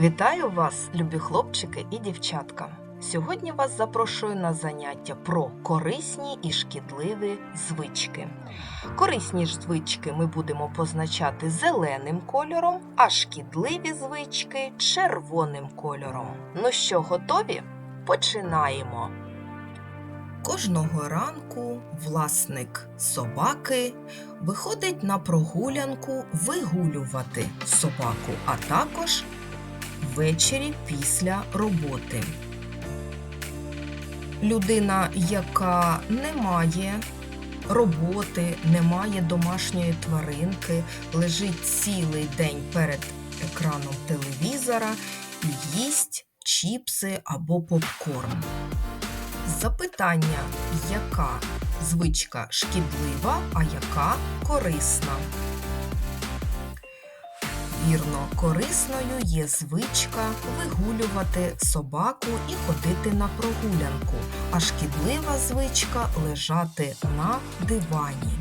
Вітаю вас, любі хлопчики і дівчатка! Сьогодні вас запрошую на заняття про корисні і шкідливі звички. Корисні ж звички ми будемо позначати зеленим кольором, а шкідливі звички червоним кольором. Ну що, готові? Починаємо. Кожного ранку власник собаки виходить на прогулянку вигулювати собаку, а також ввечері після роботи. Людина, яка не має роботи, не має домашньої тваринки, лежить цілий день перед екраном телевізора і їсть чіпси або попкорн. Запитання, яка звичка шкідлива, а яка корисна? Вірно, корисною є звичка вигулювати собаку і ходити на прогулянку, а шкідлива звичка лежати на дивані.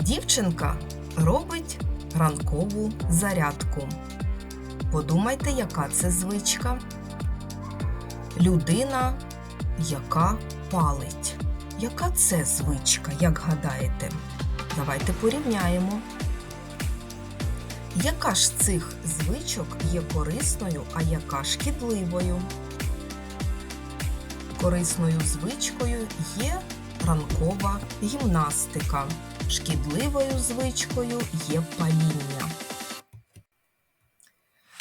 Дівчинка робить ранкову зарядку. Подумайте, яка це звичка. Людина, яка палить. Яка це звичка, як гадаєте? Давайте порівняємо. Яка ж цих звичок є корисною, а яка шкідливою? Корисною звичкою є ранкова гімнастика. Шкідливою звичкою є паління.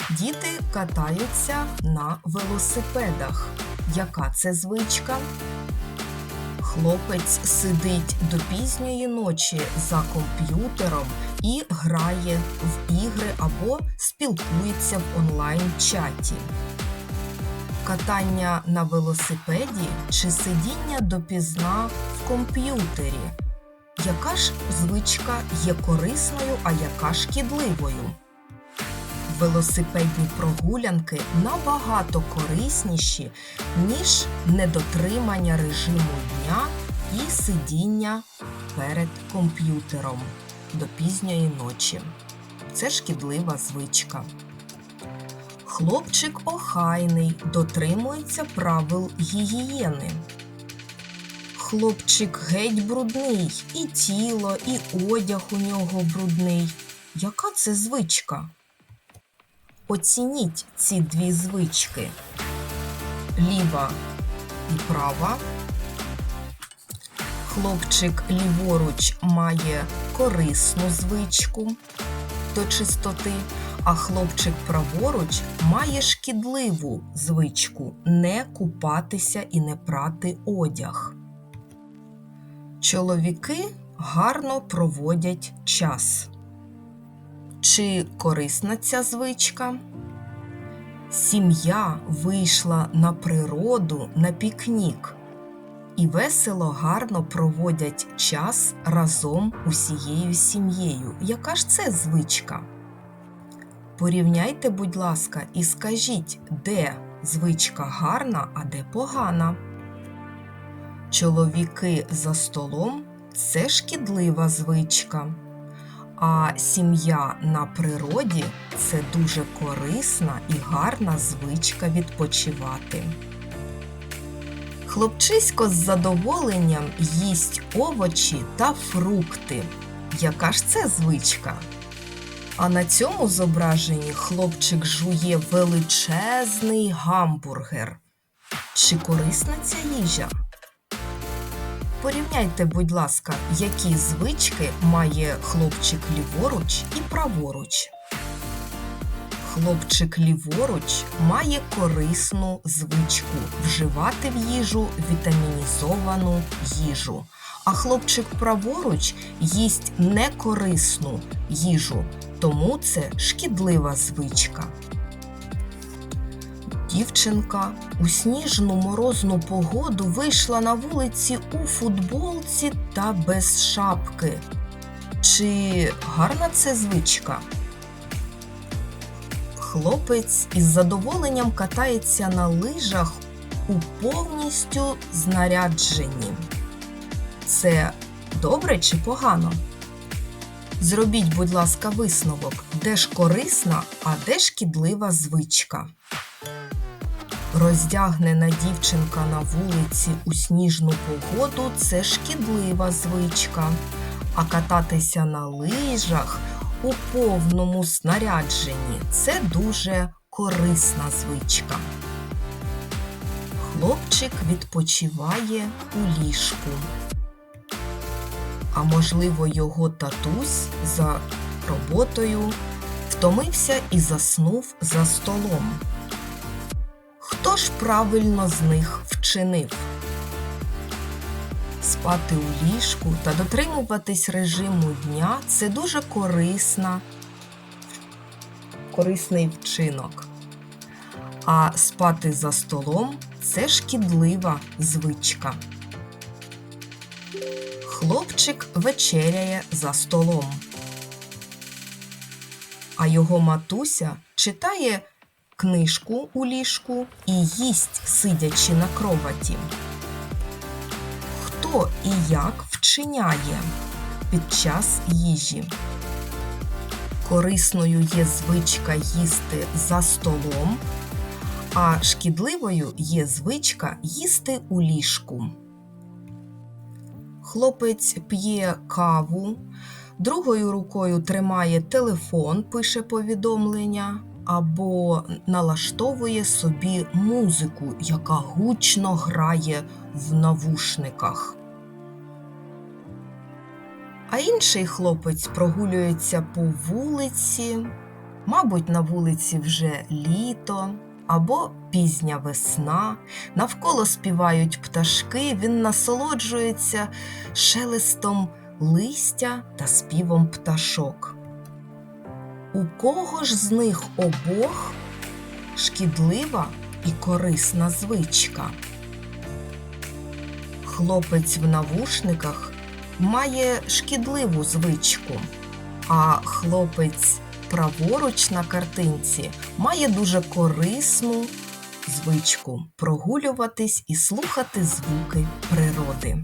Діти катаються на велосипедах. Яка це звичка? Хлопець сидить до пізньої ночі за комп'ютером і грає в ігри або спілкується в онлайн-чаті. Катання на велосипеді чи сидіння допізна в комп'ютері. Яка ж звичка є корисною, а яка шкідливою? Велосипедні прогулянки набагато корисніші, ніж недотримання режиму дня і сидіння перед комп'ютером до пізньої ночі. Це шкідлива звичка. Хлопчик охайний, дотримується правил гігієни. Хлопчик геть брудний, і тіло, і одяг у нього брудний. Яка це звичка? Оцініть ці дві звички. Ліва і права. Хлопчик ліворуч має корисну звичку до чистоти, а хлопчик праворуч має шкідливу звичку не купатися і не прати одяг. Чоловіки гарно проводять час. Чи корисна ця звичка? Сім'я вийшла на природу на пікнік і весело гарно проводять час разом усією сім'єю. Яка ж це звичка? Порівняйте, будь ласка, і скажіть, де звичка гарна, а де погана. Чоловіки за столом це шкідлива звичка. А сім'я на природі це дуже корисна і гарна звичка відпочивати. Хлопчисько з задоволенням їсть овочі та фрукти. Яка ж це звичка? А на цьому зображенні хлопчик жує величезний гамбургер. Чи корисна ця їжа? Порівняйте, будь ласка, які звички має хлопчик ліворуч і праворуч. Хлопчик ліворуч має корисну звичку вживати в їжу вітамінізовану їжу, а хлопчик праворуч їсть некорисну їжу, тому це шкідлива звичка. Дівчинка у сніжну морозну погоду вийшла на вулиці у футболці та без шапки. Чи гарна це звичка? Хлопець із задоволенням катається на лижах у повністю знарядженні. Це добре чи погано? Зробіть, будь ласка, висновок, де ж корисна, а де шкідлива звичка. Роздягнена дівчинка на вулиці у сніжну погоду це шкідлива звичка, а кататися на лижах у повному снарядженні це дуже корисна звичка. Хлопчик відпочиває у ліжку. А можливо, його татусь за роботою втомився і заснув за столом. Хто ж правильно з них вчинив? Спати у ліжку та дотримуватись режиму дня це дуже корисна, корисний вчинок. А спати за столом це шкідлива звичка. Хлопчик вечеряє за столом, а його матуся читає книжку у ліжку і їсть, сидячи на кроваті. Хто і як вчиняє під час їжі? Корисною є звичка їсти за столом, а шкідливою є звичка їсти у ліжку. Хлопець п'є каву, другою рукою тримає телефон, пише повідомлення або налаштовує собі музику, яка гучно грає в навушниках. А інший хлопець прогулюється по вулиці, мабуть, на вулиці вже літо або пізня весна, навколо співають пташки, він насолоджується шелестом листя та співом пташок. У кого ж з них обох шкідлива і корисна звичка? Хлопець в навушниках має шкідливу звичку, а хлопець праворуч на картинці має дуже корисну звичку прогулюватись і слухати звуки природи.